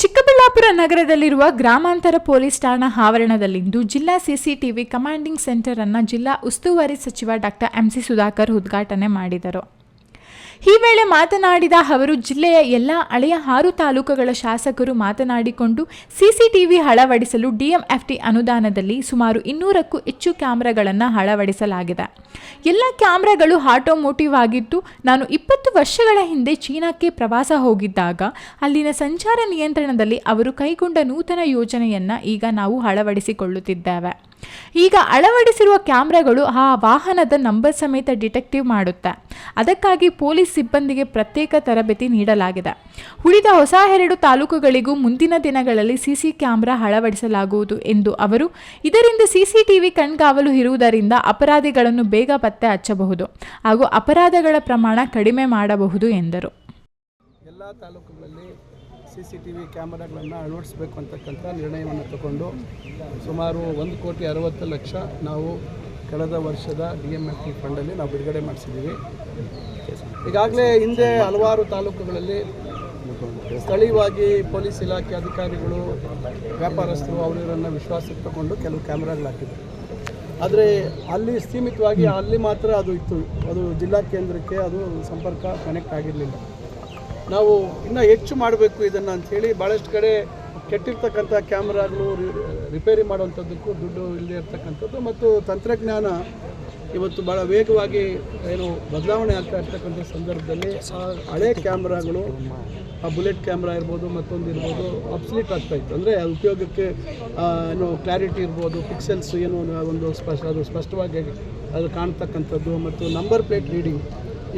ಚಿಕ್ಕಬಳ್ಳಾಪುರ ನಗರದಲ್ಲಿರುವ ಗ್ರಾಮಾಂತರ ಪೊಲೀಸ್ ಠಾಣಾ ಆವರಣದಲ್ಲಿಂದು ಜಿಲ್ಲಾ ಸಿಸಿಟಿವಿ ಕಮಾಂಡಿಂಗ್ ಸೆಂಟರ್ ಅನ್ನು ಜಿಲ್ಲಾ ಉಸ್ತುವಾರಿ ಸಚಿವ ಡಾಕ್ಟರ್ ಎಂಸಿ ಸುಧಾಕರ್ ಉದ್ಘಾಟನೆ ಮಾಡಿದರು. ಈ ವೇಳೆ ಮಾತನಾಡಿದ ಅವರು, ಜಿಲ್ಲೆಯ ಎಲ್ಲ ಹಳೆಯ ಆರು ತಾಲೂಕುಗಳ ಶಾಸಕರು ಮಾತನಾಡಿಕೊಂಡು ಸಿಸಿಟಿವಿ ಅಳವಡಿಸಲು ಡಿಎಂಎಫ್ಟಿ ಅನುದಾನದಲ್ಲಿ ಸುಮಾರು ಇನ್ನೂರಕ್ಕೂ ಹೆಚ್ಚು ಕ್ಯಾಮ್ರಾಗಳನ್ನು ಅಳವಡಿಸಲಾಗಿದೆ. ಎಲ್ಲ ಕ್ಯಾಮ್ರಾಗಳು ಆಟೋಮೋಟಿವ್ ಆಗಿದ್ದು, ನಾನು ಇಪ್ಪತ್ತು ವರ್ಷಗಳ ಹಿಂದೆ ಚೀನಾಕ್ಕೆ ಪ್ರವಾಸ ಹೋಗಿದ್ದಾಗ, ಅಲ್ಲಿನ ಸಂಚಾರ ನಿಯಂತ್ರಣದಲ್ಲಿ ಅವರು ಕೈಗೊಂಡ ನೂತನ ಯೋಜನೆಯನ್ನು ಈಗ ನಾವು ಅಳವಡಿಸಿಕೊಳ್ಳುತ್ತಿದ್ದೇವೆ. ಈಗ ಅಳವಡಿಸಿರುವ ಕ್ಯಾಮ್ರಾಗಳು ಆ ವಾಹನದ ನಂಬರ್ ಸಮೇತ ಡಿಟೆಕ್ಟಿವ್ ಮಾಡುತ್ತೆ. ಅದಕ್ಕಾಗಿ ಪೊಲೀಸ್ ಸಿಬ್ಬಂದಿಗೆ ಪ್ರತ್ಯೇಕ ತರಬೇತಿ ನೀಡಲಾಗಿದೆ. ಉಳಿದ ಹೊಸ ಎರಡು ತಾಲೂಕುಗಳಿಗೂ ಮುಂದಿನ ದಿನಗಳಲ್ಲಿ ಸಿಸಿ ಕ್ಯಾಮೆರಾ ಅಳವಡಿಸಲಾಗುವುದು ಎಂದು ಅವರು, ಇದರಿಂದ ಸಿಸಿಟಿವಿ ಕಣ್ಗಾವಲು ಇರುವುದರಿಂದ ಅಪರಾಧಿಗಳನ್ನು ಬೇಗ ಪತ್ತೆ ಹಚ್ಚಬಹುದು ಹಾಗೂ ಅಪರಾಧಗಳ ಪ್ರಮಾಣ ಕಡಿಮೆ ಮಾಡಬಹುದು ಎಂದರು. ಸಿ ಸಿ ಟಿ ವಿ ಕ್ಯಾಮರಾಗಳನ್ನು ಅಳವಡಿಸಬೇಕು ಅಂತಕ್ಕಂಥ ನಿರ್ಣಯವನ್ನು ತಗೊಂಡು ಸುಮಾರು ಒಂದು ಕೋಟಿ ಅರವತ್ತು ಲಕ್ಷ ನಾವು ಕಳೆದ ವರ್ಷದ ಡಿ ಎಂ ಎಫ್ ಟಿ ಫಂಡಲ್ಲಿ ನಾವು ಬಿಡುಗಡೆ ಮಾಡಿಸಿದ್ದೀವಿ. ಈಗಾಗಲೇ ಹಿಂದೆ ಹಲವಾರು ತಾಲೂಕುಗಳಲ್ಲಿ ಸ್ಥಳೀಯವಾಗಿ ಪೊಲೀಸ್ ಇಲಾಖೆ ಅಧಿಕಾರಿಗಳು ವ್ಯಾಪಾರಸ್ಥರು ಅವರಿವರನ್ನು ವಿಶ್ವಾಸಕ್ಕೆ ತಗೊಂಡು ಕೆಲವು ಕ್ಯಾಮ್ರಾಗಳು ಹಾಕಿದ್ರು. ಆದರೆ ಅಲ್ಲಿ ಸೀಮಿತವಾಗಿ ಅಲ್ಲಿ ಮಾತ್ರ ಅದು ಇತ್ತು. ಅದು ಜಿಲ್ಲಾ ಕೇಂದ್ರಕ್ಕೆ ಅದು ಸಂಪರ್ಕ ಕನೆಕ್ಟ್ ಆಗಿರಲಿಲ್ಲ. ನಾವು ಇನ್ನೂ ಹೆಚ್ಚು ಮಾಡಬೇಕು ಇದನ್ನು ಅಂಥೇಳಿ ಭಾಳಷ್ಟು ಕಡೆ ಕೆಟ್ಟಿರ್ತಕ್ಕಂಥ ಕ್ಯಾಮ್ರಾಗಳು ರಿಪೇರಿ ಮಾಡುವಂಥದ್ದಕ್ಕೂ ದುಡ್ಡು ಇಲ್ಲದೆ ಇರ್ತಕ್ಕಂಥದ್ದು ಮತ್ತು ತಂತ್ರಜ್ಞಾನ ಇವತ್ತು ಭಾಳ ವೇಗವಾಗಿ ಏನು ಬದಲಾವಣೆ ಆಗ್ತಾ ಇರ್ತಕ್ಕಂಥ ಸಂದರ್ಭದಲ್ಲಿ ಆ ಹಳೆ ಕ್ಯಾಮ್ರಾಗಳು, ಆ ಬುಲೆಟ್ ಕ್ಯಾಮ್ರಾ ಇರ್ಬೋದು, ಮತ್ತೊಂದು ಇರ್ಬೋದು ಅಬ್ಸಲೀಟ್ ಆಗ್ತಾ ಇತ್ತು. ಅಂದರೆ ಉಪಯೋಗಕ್ಕೆ ಏನು ಕ್ಲಾರಿಟಿ ಇರ್ಬೋದು ಪಿಕ್ಸೆಲ್ಸ್ ಏನು ಒಂದು ಸ್ಪಷ್ಟ, ಅದು ಸ್ಪಷ್ಟವಾಗಿ ಅದು ಕಾಣ್ತಕ್ಕಂಥದ್ದು ಮತ್ತು ನಂಬರ್ ಪ್ಲೇಟ್ ರೀಡಿಂಗ್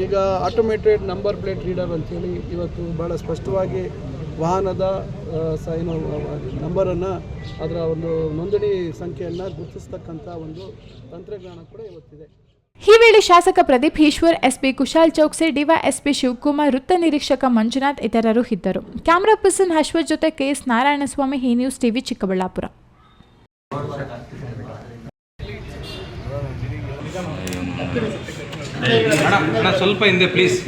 ಈಗ ಆಟೋಮೇಟೆಡ್ ನಂಬರ್ ಪ್ಲೇಟ್ ರೀಡರ್ ಅಂತೇಳಿ ಇವತ್ತು ಭಾಳ ಸ್ಪಷ್ಟವಾಗಿ ವಾಹನದ ಸ ಏನು ನಂಬರನ್ನು ಅದರ ಒಂದು ನೋಂದಣಿ ಸಂಖ್ಯೆಯನ್ನು ಗುರುತಿಸ್ತಕ್ಕಂಥ ಒಂದು ತಂತ್ರಜ್ಞಾನ ಕೂಡ ಇವತ್ತಿದೆ. ಈ ವೇಳೆ ಶಾಸಕ ಪ್ರದೀಪ್ ಈಶ್ವರ್ ಎಸ್ಪಿ ಕುಶಾಲ್ ಚೌಕ್ಸೆ ಡಿವೈಎಸ್ಪಿ ಶಿವಕುಮಾರ್ ವೃತ್ತ ನಿರೀಕ್ಷಕ ಮಂಜುನಾಥ್ ಇತರರು ಇದ್ದರು. ಕ್ಯಾಮರಾ ಪರ್ಸನ್ ಅಶ್ವಥ್ ಜೊತೆ ಕೆಎಸ್ ನಾರಾಯಣಸ್ವಾಮಿ ಈ ನ್ಯೂಸ್ ಟಿವಿ ಚಿಕ್ಕಬಳ್ಳಾಪುರ. ಸ್ವಲ್ಪ ಹಿಂದೆ ಪ್ಲೀಸ್